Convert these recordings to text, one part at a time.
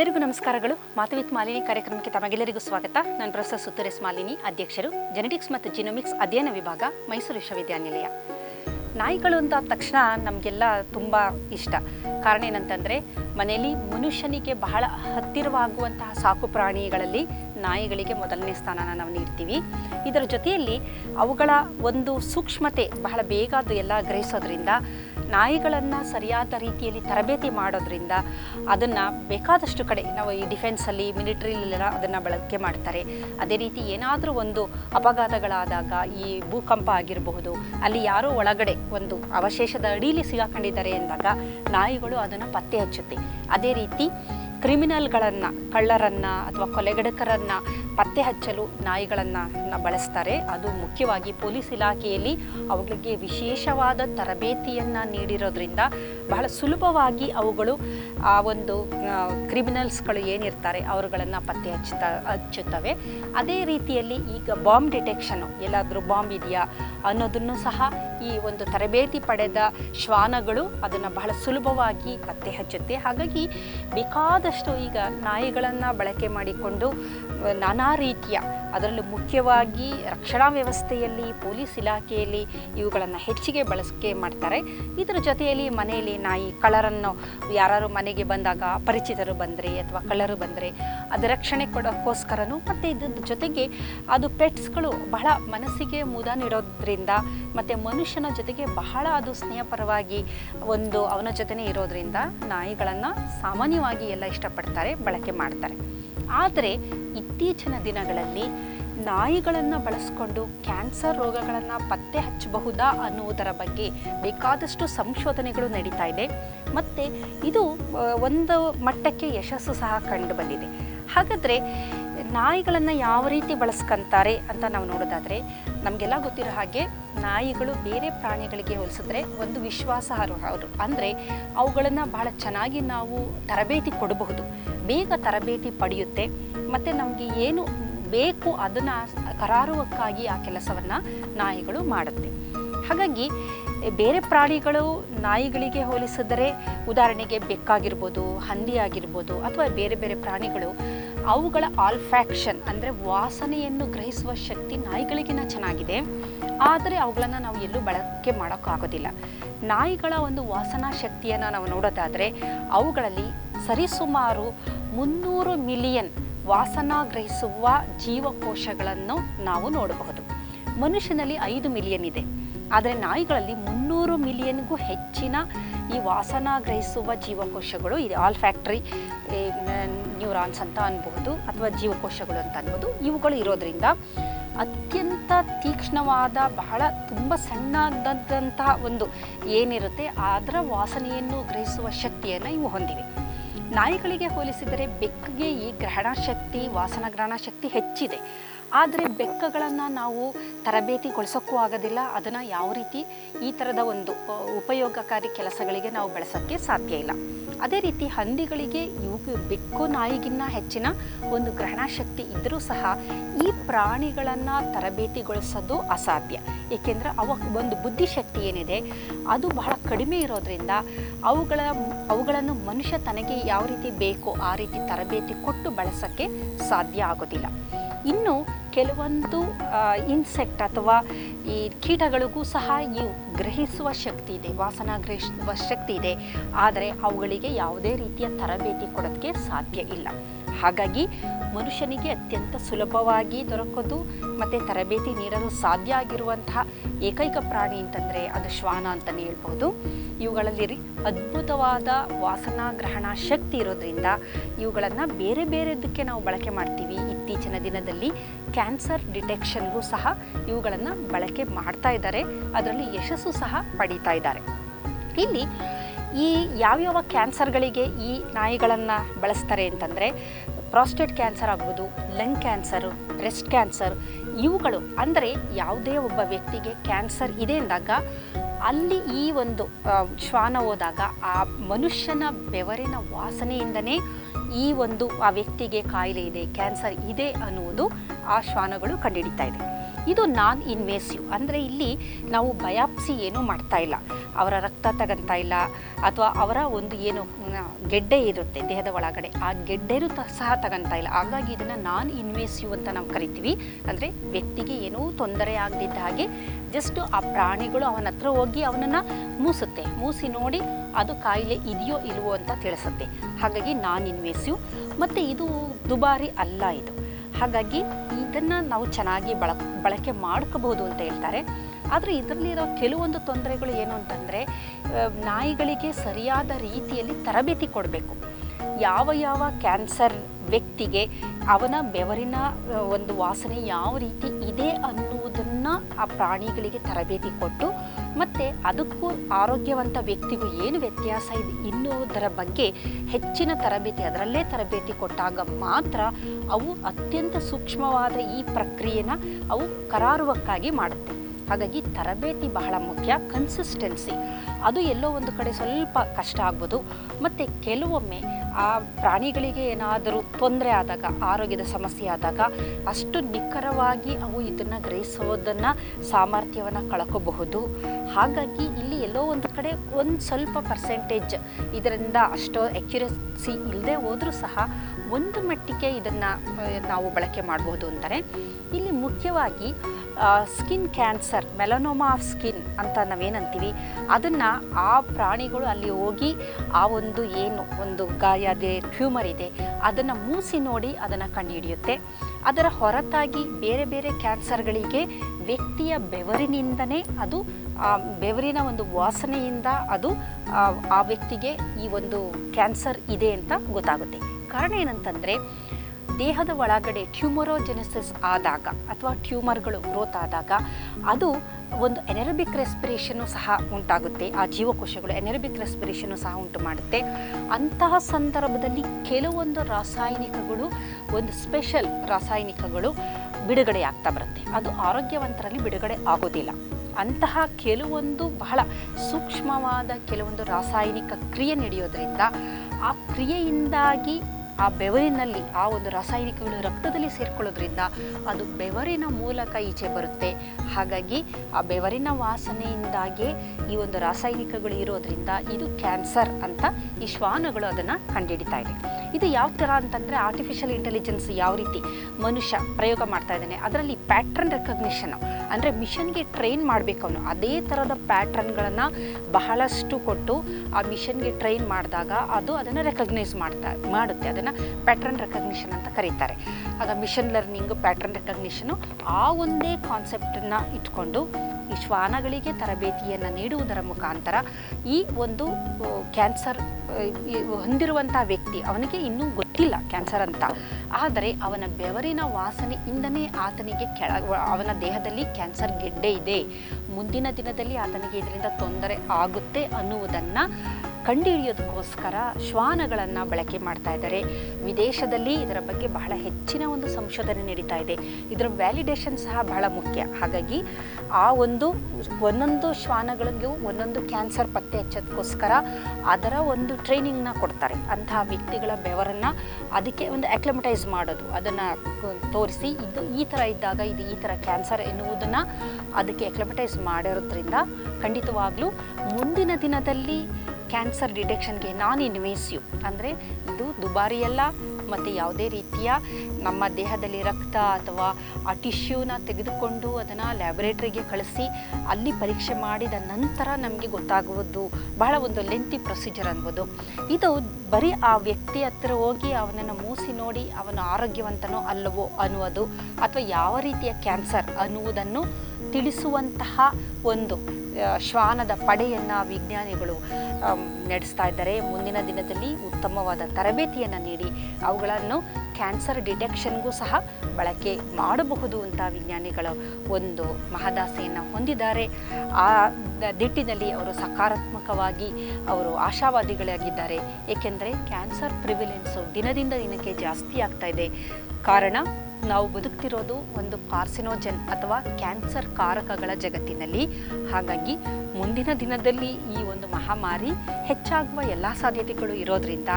ಎಲ್ಲರಿಗೂ ನಮಸ್ಕಾರಗಳು. ಮಾತುವಿತ್ ಮಾಲಿನಿ ಕಾರ್ಯಕ್ರಮಕ್ಕೆ ತಮಗೆಲ್ಲರಿಗೂ ಸ್ವಾಗತ. ನಾನು ಪ್ರೊಫೆಸರ್ ಸುತ್ತರೇಸ್ ಮಾಲಿನಿ, ಅಧ್ಯಕ್ಷರು ಜೆನೆಟಿಕ್ಸ್ ಮತ್ತು ಜಿನೋಮಿಕ್ಸ್ ಅಧ್ಯಯನ ವಿಭಾಗ, ಮೈಸೂರು ವಿಶ್ವವಿದ್ಯಾನಿಲಯ. ನಾಯಿಗಳು ಅಂತ ತಕ್ಷಣ ನಮಗೆಲ್ಲ ತುಂಬ ಇಷ್ಟ. ಕಾರಣ ಏನಂತಂದರೆ, ಮನೆಯಲ್ಲಿ ಮನುಷ್ಯನಿಗೆ ಬಹಳ ಹತ್ತಿರವಾಗುವಂತಹ ಸಾಕು ಪ್ರಾಣಿಗಳಲ್ಲಿ ನಾಯಿಗಳಿಗೆ ಮೊದಲನೇ ಸ್ಥಾನನ ನಾವು ನೀಡ್ತೀವಿ. ಇದರ ಜೊತೆಯಲ್ಲಿ ಅವುಗಳ ಒಂದು ಸೂಕ್ಷ್ಮತೆ ಬಹಳ ಬೇಗ ಅದು ಎಲ್ಲ ಗ್ರಹಿಸೋದ್ರಿಂದ, ನಾಯಿಗಳನ್ನು ಸರಿಯಾದ ರೀತಿಯಲ್ಲಿ ತರಬೇತಿ ಮಾಡೋದ್ರಿಂದ ಅದನ್ನು ಬೇಕಾದಷ್ಟು ಕಡೆ ನಾವು ಈ ಡಿಫೆನ್ಸಲ್ಲಿ ಮಿಲಿಟ್ರಿಲೆಲ್ಲ ಅದನ್ನು ಬಳಕೆ ಮಾಡ್ತಾರೆ. ಅದೇ ರೀತಿ ಏನಾದರೂ ಒಂದು ಅಪಘಾತಗಳಾದಾಗ, ಈ ಭೂಕಂಪ ಆಗಿರಬಹುದು, ಅಲ್ಲಿ ಯಾರೋ ಒಳಗಡೆ ಒಂದು ಅವಶೇಷದ ಅಡಿಯಲ್ಲಿ ಸಿಗಾಕೊಂಡಿದ್ದಾರೆ ಎಂದಾಗ ನಾಯಿಗಳು ಅದನ್ನು ಪತ್ತೆ ಹಚ್ಚುತ್ತೆ. ಅದೇ ರೀತಿ ಕ್ರಿಮಿನಲ್ಗಳನ್ನು, ಕಳ್ಳರನ್ನು ಅಥವಾ ಕೊಲೆಗಡಕರನ್ನು ಪತ್ತೆ ಹಚ್ಚಲು ನಾಯಿಗಳನ್ನು ಬಳಸ್ತಾರೆ. ಅದು ಮುಖ್ಯವಾಗಿ ಪೊಲೀಸ್ ಇಲಾಖೆಯಲ್ಲಿ ಅವುಗಳಿಗೆ ವಿಶೇಷವಾದ ತರಬೇತಿಯನ್ನು ನೀಡಿರೋದ್ರಿಂದ ಬಹಳ ಸುಲಭವಾಗಿ ಅವುಗಳು ಆ ಒಂದು ಕ್ರಿಮಿನಲ್ಸ್ಗಳು ಏನಿರ್ತಾರೆ ಅವರುಗಳನ್ನು ಪತ್ತೆ ಹಚ್ಚುತ್ತಾ, ಹಚ್ಚುತ್ತವೆ. ಅದೇ ರೀತಿಯಲ್ಲಿ ಈಗ ಬಾಂಬ್ ಡಿಟೆಕ್ಷನು, ಎಲ್ಲಾದರೂ ಬಾಂಬ್ ಇದೆಯಾ ಅನ್ನೋದನ್ನು ಸಹ ಈ ಒಂದು ತರಬೇತಿ ಪಡೆದ ಶ್ವಾನಗಳು ಅದನ್ನು ಬಹಳ ಸುಲಭವಾಗಿ ಪತ್ತೆ ಹಚ್ಚುತ್ತೆ. ಹಾಗಾಗಿ ಬೇಕಾದಷ್ಟು ಈಗ ನಾಯಿಗಳನ್ನು ಬಳಕೆ ಮಾಡಿಕೊಂಡು, ನಾನಾ ರೀತಿಯ ಅದರಲ್ಲೂ ಮುಖ್ಯವಾಗಿ ರಕ್ಷಣಾ ವ್ಯವಸ್ಥೆಯಲ್ಲಿ, ಪೊಲೀಸ್ ಇಲಾಖೆಯಲ್ಲಿ ಇವುಗಳನ್ನು ಹೆಚ್ಚಿಗೆ ಬಳಸಿಕೆ ಮಾಡ್ತಾರೆ. ಇದರ ಜೊತೆಯಲ್ಲಿ ಮನೆಯಲ್ಲಿ ನಾಯಿ ಕಳರನ್ನು ಯಾರು ಮನೆಗೆ ಬಂದಾಗ ಪರಿಚಿತರು ಬಂದರೆ ಅಥವಾ ಕಳ್ಳರು ಬಂದರೆ ಅದು ರಕ್ಷಣೆ ಕೊಡೋಕ್ಕೋಸ್ಕರನೂ ಮತ್ತು ಇದ್ರ ಜೊತೆಗೆ ಅದು ಪೆಟ್ಸ್ಗಳು ಬಹಳ ಮನಸ್ಸಿಗೆ ಮುದ ನೀಡೋದ್ರಿಂದ ಮತ್ತು ಮನುಷ್ಯನ ಜೊತೆಗೆ ಬಹಳ ಅದು ಸ್ನೇಹಪರವಾಗಿ ಒಂದು ಅವನ ಜೊತೆನೇ ಇರೋದ್ರಿಂದ ನಾಯಿಗಳನ್ನು ಸಾಮಾನ್ಯವಾಗಿ ಎಲ್ಲ ಇಷ್ಟಪಡ್ತಾರೆ, ಬಳಕೆ ಮಾಡ್ತಾರೆ. ಆದರೆ ಇತ್ತೀಚಿನ ದಿನಗಳಲ್ಲಿ ನಾಯಿಗಳನ್ನು ಬಳಸಿಕೊಂಡು ಕ್ಯಾನ್ಸರ್ ರೋಗಗಳನ್ನು ಪತ್ತೆ ಹಚ್ಚಬಹುದಾ ಅನ್ನುವುದರ ಬಗ್ಗೆ ಬೇಕಾದಷ್ಟು ಸಂಶೋಧನೆಗಳು ನಡೀತಾ ಇದೆ. ಮತ್ತು ಇದು ಒಂದು ಮಟ್ಟಕ್ಕೆ ಯಶಸ್ಸು ಸಹ ಕಂಡು ಬಂದಿದೆ. ಹಾಗಾದರೆ ನಾಯಿಗಳನ್ನು ಯಾವ ರೀತಿ ಬಳಸ್ಕೊಂತಾರೆ ಅಂತ ನಾವು ನೋಡೋದಾದರೆ, ನಮಗೆಲ್ಲ ಗೊತ್ತಿರೋ ಹಾಗೆ ನಾಯಿಗಳು ಬೇರೆ ಪ್ರಾಣಿಗಳಿಗೆ ಹೋಲಿಸಿದ್ರೆ ಒಂದು ವಿಶ್ವಾಸಾರ್ಹ ಅವರು ಅಂದರೆ ಅವುಗಳನ್ನು ಭಾಳ ಚೆನ್ನಾಗಿ ನಾವು ತರಬೇತಿ ಕೊಡಬಹುದು. ಬೇಗ ತರಬೇತಿ ಪಡೆಯುತ್ತೆ. ಮತ್ತು ನಮಗೆ ಏನು ಬೇಕು ಅದನ್ನು ಕರಾರುವಕ್ಕಾಗಿ ಆ ಕೆಲಸವನ್ನು ನಾಯಿಗಳು ಮಾಡುತ್ತೆ. ಹಾಗಾಗಿ ಬೇರೆ ಪ್ರಾಣಿಗಳು ನಾಯಿಗಳಿಗೆ ಹೋಲಿಸಿದರೆ, ಉದಾಹರಣೆಗೆ ಬೆಕ್ಕಾಗಿರ್ಬೋದು ಹಂದಿ ಆಗಿರ್ಬೋದು ಅಥವಾ ಬೇರೆ ಬೇರೆ ಪ್ರಾಣಿಗಳು ಅವುಗಳ ಆಲ್ಫ್ಯಾಕ್ಷನ್ ಅಂದರೆ ವಾಸನೆಯನ್ನು ಗ್ರಹಿಸುವ ಶಕ್ತಿ ನಾಯಿಗಳಿಗಿನ ಚೆನ್ನಾಗಿದೆ. ಆದರೆ ಅವುಗಳನ್ನು ನಾವು ಎಲ್ಲೂ ಬಳಕೆ ಮಾಡೋಕ್ಕಾಗೋದಿಲ್ಲ. ನಾಯಿಗಳ ಒಂದು ವಾಸನಾ ಶಕ್ತಿಯನ್ನು ನಾವು ನೋಡೋದಾದರೆ ಅವುಗಳಲ್ಲಿ ಸರಿಸುಮಾರು ಮುನ್ನೂರು ಮಿಲಿಯನ್ ವಾಸನಾ ಗ್ರಹಿಸುವ ಜೀವಕೋಶಗಳನ್ನು ನಾವು ನೋಡಬಹುದು. ಮನುಷ್ಯನಲ್ಲಿ ಐದು ಮಿಲಿಯನ್ ಇದೆ. ಆದರೆ ನಾಯಿಗಳಲ್ಲಿ ಮುನ್ನೂರು ಮಿಲಿಯನ್ಗೂ ಹೆಚ್ಚಿನ ಈ ವಾಸನ ಗ್ರಹಿಸುವ ಜೀವಕೋಶಗಳು ಇದು. ಆಲ್ ಫ್ಯಾಕ್ಟ್ರಿ ನ್ಯೂರಾನ್ಸ್ ಅಂತ ಅನ್ಬಹುದು ಅಥವಾ ಜೀವಕೋಶಗಳು ಅಂತ ಅನ್ಬೋದು, ಇವುಗಳು ಇರೋದ್ರಿಂದ ಅತ್ಯಂತ ತೀಕ್ಷ್ಣವಾದ, ಬಹಳ ತುಂಬ ಸಣ್ಣದಂತಹ ಒಂದು ಏನಿರುತ್ತೆ, ಅದರ ವಾಸನೆಯನ್ನು ಗ್ರಹಿಸುವ ಶಕ್ತಿಯನ್ನು ಇವು ಹೊಂದಿವೆ. ನಾಯಿಗಳಿಗೆ ಹೋಲಿಸಿದರೆ ಬೆಕ್ಕಿಗೆ ಈ ಗ್ರಹಣ ಶಕ್ತಿ ವಾಸನ ಗ್ರಹಣ ಶಕ್ತಿ ಹೆಚ್ಚಿದೆ. ಆದರೆ ಬೆಕ್ಕಗಳನ್ನು ನಾವು ತರಬೇತಿಗೊಳಿಸೋಕ್ಕೂ ಆಗೋದಿಲ್ಲ. ಅದನ್ನು ಯಾವ ರೀತಿ ಈ ಥರದ ಒಂದು ಉಪಯೋಗಕಾರಿ ಕೆಲಸಗಳಿಗೆ ನಾವು ಬೆಳೆಸೋಕ್ಕೆ ಸಾಧ್ಯ ಇಲ್ಲ. ಅದೇ ರೀತಿ ಹಂದಿಗಳಿಗೆ ಇವು ಬೆಕ್ಕು, ನಾಯಿಗಿನ್ನ ಹೆಚ್ಚಿನ ಒಂದು ಗ್ರಹಣ ಶಕ್ತಿ ಇದ್ದರೂ ಸಹ ಈ ಪ್ರಾಣಿಗಳನ್ನು ತರಬೇತಿಗೊಳಿಸೋದು ಅಸಾಧ್ಯ. ಏಕೆಂದರೆ ಅವ ಒಂದು ಬುದ್ಧಿಶಕ್ತಿ ಏನಿದೆ, ಅದು ಬಹಳ ಕಡಿಮೆ ಇರೋದ್ರಿಂದ ಅವುಗಳ, ಅವುಗಳನ್ನು ಮನುಷ್ಯ ತನಗೆ ಯಾವ ರೀತಿ ಬೇಕೋ ಆ ರೀತಿ ತರಬೇತಿ ಕೊಟ್ಟು ಬಳಸೋಕ್ಕೆ ಸಾಧ್ಯ ಆಗೋದಿಲ್ಲ. ಇನ್ನು ಕೆಲವೊಂದು ಇನ್ಸೆಕ್ಟ್ ಅಥವಾ ಈ ಕೀಟಗಳಿಗೂ ಸಹ ಈ ಗ್ರಹಿಸುವ ಶಕ್ತಿ ಇದೆ, ವಾಸನ ಗ್ರಹಿಸುವ ಶಕ್ತಿ ಇದೆ. ಆದರೆ ಅವುಗಳಿಗೆ ಯಾವುದೇ ರೀತಿಯ ತರಬೇತಿ ಕೊಡೋದಕ್ಕೆ ಸಾಧ್ಯ ಇಲ್ಲ. ಹಾಗಾಗಿ ಮನುಷ್ಯನಿಗೆ ಅತ್ಯಂತ ಸುಲಭವಾಗಿ ದೊರಕೋದು ಮತ್ತು ತರಬೇತಿ ನೀಡಲು ಸಾಧ್ಯ ಆಗಿರುವಂತಹ ಏಕೈಕ ಪ್ರಾಣಿ ಅಂತಂದರೆ ಅದು ಶ್ವಾನ ಅಂತಲೇ ಹೇಳ್ಬೋದು. ಇವುಗಳಲ್ಲಿ ರೀ ಅದ್ಭುತವಾದ ವಾಸನಾ ಗ್ರಹಣ ಶಕ್ತಿ ಇರೋದ್ರಿಂದ ಇವುಗಳನ್ನು ಬೇರೆ ಬೇರೆದಕ್ಕೆ ನಾವು ಬಳಕೆ ಮಾಡ್ತೀವಿ. ಇತ್ತೀಚಿನ ದಿನದಲ್ಲಿ ಕ್ಯಾನ್ಸರ್ ಡಿಟೆಕ್ಷನ್ಗೂ ಸಹ ಇವುಗಳನ್ನು ಬಳಕೆ ಮಾಡ್ತಾ ಇದ್ದಾರೆ. ಅದರಲ್ಲಿ ಯಶಸ್ಸು ಸಹ ಪಡೀತಾ ಇದ್ದಾರೆ. ಇಲ್ಲಿ ಈ ಯಾವ್ಯಾವ ಕ್ಯಾನ್ಸರ್ಗಳಿಗೆ ಈ ನಾಯಿಗಳನ್ನು ಬಳಸ್ತಾರೆ ಅಂತಂದರೆ ಪ್ರಾಸ್ಟೇಟ್ ಕ್ಯಾನ್ಸರ್ ಆಗ್ಬೋದು, ಲಂಗ್ ಕ್ಯಾನ್ಸರ್, ಬ್ರೆಸ್ಟ್ ಕ್ಯಾನ್ಸರ್ ಇವುಗಳು. ಅಂದರೆ ಯಾವುದೇ ಒಬ್ಬ ವ್ಯಕ್ತಿಗೆ ಕ್ಯಾನ್ಸರ್ ಇದೆ ಅಂದಾಗ ಅಲ್ಲಿ ಈ ಒಂದು ಶ್ವಾನ ಹೋದಾಗ ಆ ಮನುಷ್ಯನ ಬೆವರಿನ ವಾಸನೆಯಿಂದನೇ ಈ ಒಂದು, ಆ ವ್ಯಕ್ತಿಗೆ ಕಾಯಿಲೆ ಇದೆ, ಕ್ಯಾನ್ಸರ್ ಇದೆ ಅನ್ನುವುದು ಆ ಶ್ವಾನಗಳು ಕಂಡುಹಿಡಿತಾ ಇದೆ. ಇದು ನಾನ್ ಇನ್ವೇಸಿವ್. ಅಂದರೆ ಇಲ್ಲಿ ನಾವು ಬಯಾಪ್ಸಿ ಏನೂ ಮಾಡ್ತಾ ಇಲ್ಲ. ಅವರ ರಕ್ತ ತಗಂತ ಇಲ್ಲ, ಅಥವಾ ಅವರ ಒಂದು ಏನು ಗೆಡ್ಡೆ ಇರುತ್ತೆ ದೇಹದ ಒಳಗಡೆ, ಆ ಗೆಡ್ಡೆನೂ ಸಹ ತಗಂತ ಇಲ್ಲ. ಹಾಗಾಗಿ ಇದನ್ನು ನಾನ್ ಇನ್ವೇಸಿವ್ ಅಂತ ನಾವು ಕರಿತೀವಿ. ಅಂದರೆ ವ್ಯಕ್ತಿಗೆ ಏನೂ ತೊಂದರೆ ಆಗದಿದ್ದ ಹಾಗೆ ಜಸ್ಟ್ ಆ ಪ್ರಾಣಿಗಳು ಅವನ ಹತ್ರ ಹೋಗಿ ಅವನನ್ನು ಮೂಸುತ್ತೆ. ಮೂಸಿ ನೋಡಿ ಅದು ಕಾಯಿಲೆ ಇದೆಯೋ ಇಲ್ವೋ ಅಂತ ತಿಳಿಸುತ್ತೆ. ಹಾಗಾಗಿ ನಾನ್ ಇನ್ವೇಸಿವ್. ಮತ್ತು ಇದು ದುಬಾರಿ ಅಲ್ಲ ಇದು. ಹಾಗಾಗಿ ಇದನ್ನು ನಾವು ಚೆನ್ನಾಗಿ ಬಳ ಬಳಕೆ ಮಾಡ್ಕೋಬಹುದು ಅಂತ ಹೇಳ್ತಾರೆ. ಆದರೆ ಇದರಲ್ಲಿರೋ ಕೆಲವೊಂದು ತೊಂದರೆಗಳು ಏನು ಅಂತಂದರೆ ನಾಯಿಗಳಿಗೆ ಸರಿಯಾದ ರೀತಿಯಲ್ಲಿ ತರಬೇತಿ ಕೊಡಬೇಕು. ಯಾವ ಯಾವ ಕ್ಯಾನ್ಸರ್ ವ್ಯಕ್ತಿಗೆ ಅವನ ಬೆವರಿನ ಒಂದು ವಾಸನೆ ಯಾವ ರೀತಿ ಇದೆ ಅನ್ನುವುದನ್ನು ಆ ಪ್ರಾಣಿಗಳಿಗೆ ತರಬೇತಿ ಕೊಟ್ಟು, ಮತ್ತು ಅದಕ್ಕೂ ಆರೋಗ್ಯವಂತ ವ್ಯಕ್ತಿಗೂ ಏನು ವ್ಯತ್ಯಾಸ ಇದೆ ಎನ್ನುವುದರ ಬಗ್ಗೆ ಹೆಚ್ಚಿನ ತರಬೇತಿ, ಅದರಲ್ಲೇ ತರಬೇತಿ ಕೊಟ್ಟಾಗ ಮಾತ್ರ ಅವು ಅತ್ಯಂತ ಸೂಕ್ಷ್ಮವಾದ ಈ ಪ್ರಕ್ರಿಯೆನ ಅವು ಕರಾರುವಕ್ಕಾಗಿ ಮಾಡುತ್ತೆ. ಹಾಗಾಗಿ ತರಬೇತಿ ಬಹಳ ಮುಖ್ಯ ಕನ್ಸಿಸ್ಟೆನ್ಸಿ ಅದು ಎಲ್ಲೋ ಒಂದು ಕಡೆ ಸ್ವಲ್ಪ ಕಷ್ಟ ಆಗ್ಬೋದು. ಮತ್ತು ಕೆಲವೊಮ್ಮೆ ಆ ಪ್ರಾಣಿಗಳಿಗೆ ಏನಾದರೂ ತೊಂದರೆ ಆದಾಗ, ಆರೋಗ್ಯದ ಸಮಸ್ಯೆ ಆದಾಗ ಅಷ್ಟು ನಿಖರವಾಗಿ ಅವು ಇದನ್ನು ಗ್ರಹಿಸೋದನ್ನು ಸಾಮರ್ಥ್ಯವನ್ನು ಕಳ್ಕೋಬಹುದು. ಹಾಗಾಗಿ ಇಲ್ಲಿ ಎಲ್ಲೋ ಒಂದು ಕಡೆ ಒಂದು ಸ್ವಲ್ಪ ಪರ್ಸೆಂಟೇಜ್ ಇದರಿಂದ ಅಷ್ಟೋ ಎಕ್ಯುರಸಿ ಇಲ್ಲದೆ ಹೋದರೂ ಸಹ ಒಂದು ಮಟ್ಟಿಗೆ ಇದನ್ನು ನಾವು ಬಳಕೆ ಮಾಡಬಹುದು ಅಂತಾರೆ. ಇಲ್ಲಿ ಮುಖ್ಯವಾಗಿ skin cancer melanoma of skin ಅಂತ ನಾವೇನಂತೀವಿ, ಅದನ್ನು ಆ ಪ್ರಾಣಿಗಳು ಅಲ್ಲಿ ಹೋಗಿ ಆ ಒಂದು ಏನು, ಒಂದು ಗಾಯ ಅದೇ ಟ್ಯೂಮರ್ ಇದೆ, ಅದನ್ನು ಮೂಸಿ ನೋಡಿ ಅದನ್ನು ಕಂಡುಹಿಡಿಯುತ್ತೆ. ಅದರ ಹೊರತಾಗಿ ಬೇರೆ ಬೇರೆ ಕ್ಯಾನ್ಸರ್ಗಳಿಗೆ ವ್ಯಕ್ತಿಯ ಬೆವರಿನಿಂದನೇ ಅದು ಬೆವರಿನ ಒಂದು ವಾಸನೆಯಿಂದ ಅದು, ಆ ವ್ಯಕ್ತಿಗೆ ಈ ಒಂದು ಕ್ಯಾನ್ಸರ್ ಇದೆ ಅಂತ ಗೊತ್ತಾಗುತ್ತೆ. ಕಾರಣ ಏನಂತಂದರೆ ದೇಹದ ಒಳಗಡೆ ಟ್ಯೂಮರೋಜೆನಿಸಿಸ್ ಆದಾಗ ಅಥವಾ ಟ್ಯೂಮರ್ಗಳು ಗ್ರೋತ್ ಆದಾಗ ಅದು ಒಂದು ಎನರಬಿಕ್ ರೆಸ್ಪಿರೇಷನ್ನು ಸಹ ಉಂಟಾಗುತ್ತೆ. ಆ ಜೀವಕೋಶಗಳು ಎನರಬಿಕ್ ರೆಸ್ಪಿರೇಷನ್ನು ಸಹ ಉಂಟು ಮಾಡುತ್ತೆ. ಅಂತಹ ಸಂದರ್ಭದಲ್ಲಿ ಕೆಲವೊಂದು ರಾಸಾಯನಿಕಗಳು, ಒಂದು ಸ್ಪೆಷಲ್ ರಾಸಾಯನಿಕಗಳು ಬಿಡುಗಡೆ ಆಗ್ತಾ ಬರುತ್ತೆ. ಅದು ಆರೋಗ್ಯವಂತರಲ್ಲಿ ಬಿಡುಗಡೆ ಆಗೋದಿಲ್ಲ. ಅಂತಹ ಕೆಲವೊಂದು ಬಹಳ ಸೂಕ್ಷ್ಮವಾದ ಕೆಲವೊಂದು ರಾಸಾಯನಿಕ ಕ್ರಿಯೆ ನಡೆಯೋದ್ರಿಂದ ಆ ಕ್ರಿಯೆಯಿಂದಾಗಿ ಆ ಬೆವರಿನಲ್ಲಿ ಆ ಒಂದು ರಾಸಾಯನಿಕಗಳು ರಕ್ತದಲ್ಲಿ ಸೇರ್ಕೊಳ್ಳೋದ್ರಿಂದ ಅದು ಬೆವರಿನ ಮೂಲಕ ಈಚೆ ಬರುತ್ತೆ. ಹಾಗಾಗಿ ಆ ಬೆವರಿನ ವಾಸನೆಯಿಂದಾಗಿ ಈ ಒಂದು ರಾಸಾಯನಿಕಗಳು ಇರೋದ್ರಿಂದ ಇದು ಕ್ಯಾನ್ಸರ್ ಅಂತ ಈ ಶ್ವಾನಗಳು ಅದನ್ನು ಕಂಡುಹಿಡಿತಾ ಇದೆ. ಇದು ಯಾವ ಥರ ಅಂತಂದರೆ ಆರ್ಟಿಫಿಷಿಯಲ್ ಇಂಟೆಲಿಜೆನ್ಸ್ ಯಾವ ರೀತಿ ಮನುಷ್ಯ ಪ್ರಯೋಗ ಮಾಡ್ತಾ ಇದ್ದಾನೆ. ಅದರಲ್ಲಿ ಪ್ಯಾಟ್ರನ್ ರೆಕಗ್ನಿಷನ್ ಅಂದರೆ ಮಿಷನ್ಗೆ ಟ್ರೈನ್ ಮಾಡಬೇಕು ಅವನು. ಅದೇ ಥರದ ಪ್ಯಾಟ್ರನ್ಗಳನ್ನು ಬಹಳಷ್ಟು ಕೊಟ್ಟು ಆ ಮಿಷನ್ಗೆ ಟ್ರೈನ್ ಮಾಡಿದಾಗ ಅದು ಅದನ್ನು ರೆಕಗ್ನೈಸ್ ಮಾಡ್ತಾ, ಮಾಡುತ್ತೆ. ಅದನ್ನು ಪ್ಯಾಟ್ರನ್ ರೆಕಗ್ನಿಷನ್ ಅಂತ ಕರೀತಾರೆ. ಆಗ ಮಿಷನ್ ಲರ್ನಿಂಗ್ ಪ್ಯಾಟ್ರನ್ ರೆಕಗ್ನಿಷನು ಆ ಒಂದೇ ಕಾನ್ಸೆಪ್ಟನ್ನು ಇಟ್ಕೊಂಡು ಈ ಶ್ವಾನಗಳಿಗೆ ತರಬೇತಿಯನ್ನು ನೀಡುವುದರ ಮುಖಾಂತರ ಈ ಒಂದು ಕ್ಯಾನ್ಸರ್ ಹೊಂದಿರುವಂಥ ವ್ಯಕ್ತಿ ಅವನಿಗೆ ಇನ್ನೂ ಗೊತ್ತಿಲ್ಲ ಕ್ಯಾನ್ಸರ್ ಅಂತ. ಆದರೆ ಅವನ ಬೆವರಿನ ವಾಸನೆಯಿಂದನೇ ಆತನಿಗೆ ಕೆಳ, ಅವನ ದೇಹದಲ್ಲಿ ಕ್ಯಾನ್ಸರ್ ಗೆಡ್ಡೆ ಇದೆ. ಮುಂದಿನ ದಿನದಲ್ಲಿ ಆತನಿಗೆ ಇದರಿಂದ ತೊಂದರೆ ಆಗುತ್ತೆ ಅನ್ನುವುದನ್ನು ಕಂಡುಹಿಡಿಯೋದಕ್ಕೋಸ್ಕರ ಶ್ವಾನಗಳನ್ನು ಬಳಕೆ ಮಾಡ್ತಾ ಇದ್ದಾರೆ. ವಿದೇಶದಲ್ಲಿ ಇದರ ಬಗ್ಗೆ ಬಹಳ ಹೆಚ್ಚಿನ ಒಂದು ಸಂಶೋಧನೆ ನಡೀತಾ ಇದೆ. ಇದರ ವ್ಯಾಲಿಡೇಷನ್ ಸಹ ಬಹಳ ಮುಖ್ಯ. ಹಾಗಾಗಿ ಆ ಒಂದು ಒಂದೊಂದು ಶ್ವಾನಗಳಿಗೂ ಒಂದೊಂದು ಕ್ಯಾನ್ಸರ್ ಪತ್ತೆ ಹಚ್ಚೋದಕ್ಕೋಸ್ಕರ ಅದರ ಒಂದು ಟ್ರೈನಿಂಗ್ನ ಕೊಡ್ತಾರೆ. ಅಂತಹ ವ್ಯಕ್ತಿಗಳ ಬೆವರನ್ನು ಅದಕ್ಕೆ ಒಂದು ಅಕ್ಲಮಟೈಸ್ ಮಾಡೋದು. ಅದನ್ನು ತೋರಿಸಿ ಇದು ಈ ಥರ ಇದ್ದಾಗ ಇದು ಈ ಥರ ಕ್ಯಾನ್ಸರ್ ಎನ್ನುವುದನ್ನು ಅದಕ್ಕೆ ಅಕ್ಲಮಟೈಸ್ ಮಾಡಿರೋದ್ರಿಂದ ಖಂಡಿತವಾಗ್ಲೂ ಮುಂದಿನ ದಿನದಲ್ಲಿ ಕ್ಯಾನ್ಸರ್ ಡಿಟೆಕ್ಷನ್ಗೆ ನಾನ್ ಇನ್ವೇಸಿವ್ ಅಂದರೆ ಇದು ದುಬಾರಿಯಲ್ಲ, ಮತ್ತು ಯಾವುದೇ ರೀತಿಯ ನಮ್ಮ ದೇಹದಲ್ಲಿ ರಕ್ತ ಅಥವಾ ಆ ಟಿಶ್ಯೂನ ತೆಗೆದುಕೊಂಡು ಅದನ್ನು ಲ್ಯಾಬೊರೇಟ್ರಿಗೆ ಕಳಿಸಿ, ಅಲ್ಲಿ ಪರೀಕ್ಷೆ ಮಾಡಿದ ನಂತರ ನಮಗೆ ಗೊತ್ತಾಗುವುದು. ಬಹಳ ಒಂದು ಲೆಂತಿ ಪ್ರೊಸೀಜರ್ ಅನ್ಬೋದು. ಇದು ಬರೀ ಆ ವ್ಯಕ್ತಿ ಹತ್ತಿರ ಹೋಗಿ ಅವನನ್ನು ಮೂಸಿ ನೋಡಿ ಅವನು ಆರೋಗ್ಯವಂತನೋ ಅಲ್ಲವೋ ಅನ್ನುವುದು, ಅಥವಾ ಯಾವ ರೀತಿಯ ಕ್ಯಾನ್ಸರ್ ಅನ್ನುವುದನ್ನು ತಿಳಿಸುವಂತಹ ಒಂದು ಶ್ವಾನದ ಪಡೆಯನ್ನು ವಿಜ್ಞಾನಿಗಳು ನಡೆಸ್ತಾ ಇದ್ದಾರೆ. ಮುಂದಿನ ದಿನದಲ್ಲಿ ಉತ್ತಮವಾದ ತರಬೇತಿಯನ್ನು ನೀಡಿ ಅವುಗಳನ್ನು ಕ್ಯಾನ್ಸರ್ ಡಿಟೆಕ್ಷನ್ಗೂ ಸಹ ಬಳಕೆ ಮಾಡಬಹುದು ಅಂತ ವಿಜ್ಞಾನಿಗಳು ಒಂದು ಮಹದಾಸೆಯನ್ನು ಹೊಂದಿದ್ದಾರೆ. ಆ ದಿಟ್ಟಿನಲ್ಲಿ ಅವರು ಸಕಾರಾತ್ಮಕವಾಗಿ ಅವರು ಆಶಾವಾದಿಗಳಾಗಿದ್ದಾರೆ. ಏಕೆಂದರೆ ಕ್ಯಾನ್ಸರ್ ಪ್ರಿವಿಲೆನ್ಸು ದಿನದಿಂದ ದಿನಕ್ಕೆ ಜಾಸ್ತಿ ಆಗ್ತಾ ಇದೆ. ಕಾರಣ ನಾವು ಬದುಕ್ತಿರೋದು ಒಂದು ಕಾರ್ಸಿನೋಜನ್ ಅಥವಾ ಕ್ಯಾನ್ಸರ್ ಕಾರಕಗಳ ಜಗತ್ತಿನಲ್ಲಿ. ಹಾಗಾಗಿ ಮುಂದಿನ ದಿನದಲ್ಲಿ ಈ ಒಂದು ಮಹಾಮಾರಿ ಹೆಚ್ಚಾಗುವ ಎಲ್ಲ ಸಾಧ್ಯತೆಗಳು ಇರೋದ್ರಿಂದ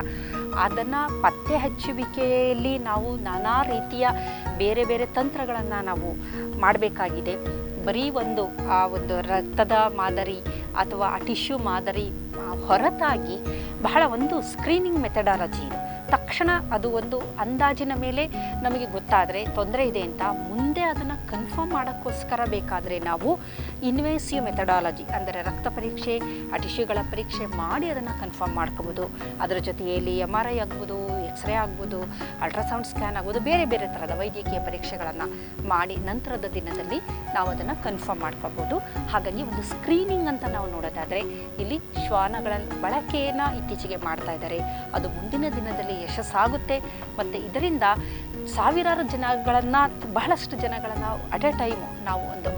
ಅದನ್ನು ಪತ್ತೆ ಹಚ್ಚುವಿಕೆಯಲ್ಲಿ ನಾವು ನಾನಾ ರೀತಿಯ ಬೇರೆ ಬೇರೆ ತಂತ್ರಗಳನ್ನು ನಾವು ಮಾಡಬೇಕಾಗಿದೆ. ಬರೀ ಒಂದು, ಆ ಒಂದು ರಕ್ತದ ಮಾದರಿ ಅಥವಾ ಆ ಟಿಶ್ಯೂ ಮಾದರಿ ಹೊರತಾಗಿ ಬಹಳ ಒಂದು ಸ್ಕ್ರೀನಿಂಗ್ ಮೆಥಡಾಲಜಿ ಇದು ತಕ್ಷಣ ಅದು ಒಂದು ಅಂದಾಜಿನ ಮೇಲೆ ನಮಗೆ ಗೊತ್ತಾದರೆ ತೊಂದರೆ ಇದೆ ಅಂತ ಮುಂದೆ ಅದನ್ನು ಕನ್ಫರ್ಮ್ ಮಾಡೋಕ್ಕೋಸ್ಕರ ಬೇಕಾದರೆ ನಾವು ಇನ್ವೇಸಿವ್ ಮೆಥಡಾಲಜಿ ಅಂದರೆ ರಕ್ತ ಪರೀಕ್ಷೆ, ಆ ಪರೀಕ್ಷೆ ಮಾಡಿ ಅದನ್ನು ಕನ್ಫರ್ಮ್ ಮಾಡ್ಕೋಬೋದು. ಅದರ ಜೊತೆಯಲ್ಲಿ ಎಂ ಆರ್ ಐ ಆಗ್ಬೋದು ಎಕ್ಸ್ರೇ ಆಗ್ಬೋದು ಅಲ್ಟ್ರಾಸೌಂಡ್ ಸ್ಕ್ಯಾನ್ ಆಗ್ಬೋದು, ಬೇರೆ ಬೇರೆ ಥರದ ವೈದ್ಯಕೀಯ ಪರೀಕ್ಷೆಗಳನ್ನು ಮಾಡಿ ನಂತರದ ದಿನದಲ್ಲಿ ನಾವು ಅದನ್ನು ಕನ್ಫರ್ಮ್ ಮಾಡ್ಕೋಬೋದು. ಹಾಗಾಗಿ ಒಂದು ಸ್ಕ್ರೀನಿಂಗ್ ಅಂತ ನಾವು ನೋಡೋದಾದರೆ ಇಲ್ಲಿ ಶ್ವಾನಗಳ ಬಳಕೆಯನ್ನು ಇತ್ತೀಚೆಗೆ ಮಾಡ್ತಾ ಇದ್ದಾರೆ. ಅದು ಮುಂದಿನ ದಿನದಲ್ಲಿ ಯಶಸ್ಸಾಗುತ್ತೆ. ಮತ್ತು ಇದರಿಂದ ಸಾವಿರಾರು ಜನಗಳನ್ನು, ಬಹಳಷ್ಟು ಜನಗಳನ್ನು, ಅಟ್ ಎ ಟೈಮು ನಾವು ಒಂದು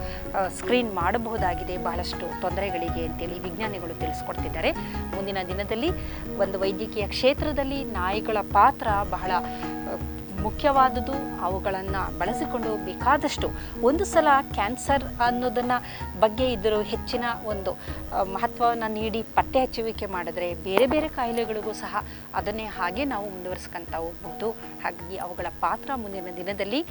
ಸ್ಕ್ರೀನ್ ಮಾಡಬಹುದಾಗಿದೆ. ಬಹಳಷ್ಟು ತೊಂದರೆಗಳಿಗೆ ಅಂತೇಳಿ ವಿಜ್ಞಾನಿಗಳು ತಿಳಿಸ್ಕೊಡ್ತಿದ್ದಾರೆ. ಮುಂದಿನ ದಿನದಲ್ಲಿ ಒಂದು ವೈದ್ಯಕೀಯ ಕ್ಷೇತ್ರದಲ್ಲಿ ನಾಯಿಗಳ ಪಾತ್ರ ಬಹಳ ಮುಖ್ಯವಾದುದು ಅವುಗಳನ್ನು ಬಳಸಿಕೊಂಡು ಬೇಕಾದಷ್ಟು ಒಂದು ಸಲ ಕ್ಯಾನ್ಸರ್ ಅನ್ನೋದನ್ನು ಬಗ್ಗೆ ಇದ್ದರೂ ಹೆಚ್ಚಿನ ಒಂದು ಮಹತ್ವವನ್ನು ನೀಡಿ ಪತ್ತೆ ಹಚ್ಚುವಿಕೆ ಮಾಡಿದ್ರೆ ಬೇರೆ ಬೇರೆ ಕಾಯಿಲೆಗಳಿಗೂ ಸಹ ಅದನ್ನೇ ಹಾಗೆ ನಾವು ಮುಂದುವರಿಸ್ಕೊಂತ ಹೋಗ್ಬೋದು ಹಾಗಾಗಿ ಅವುಗಳ ಪಾತ್ರ ಮುಂದಿನ ದಿನದಲ್ಲಿ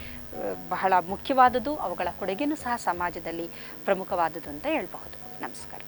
ಬಹಳ ಮುಖ್ಯವಾದದ್ದು ಅವುಗಳ ಕೊಡುಗೆನೂ ಸಹ ಸಮಾಜದಲ್ಲಿ ಪ್ರಮುಖವಾದುದು ಅಂತ ಹೇಳ್ಬಹುದು. ನಮಸ್ಕಾರ.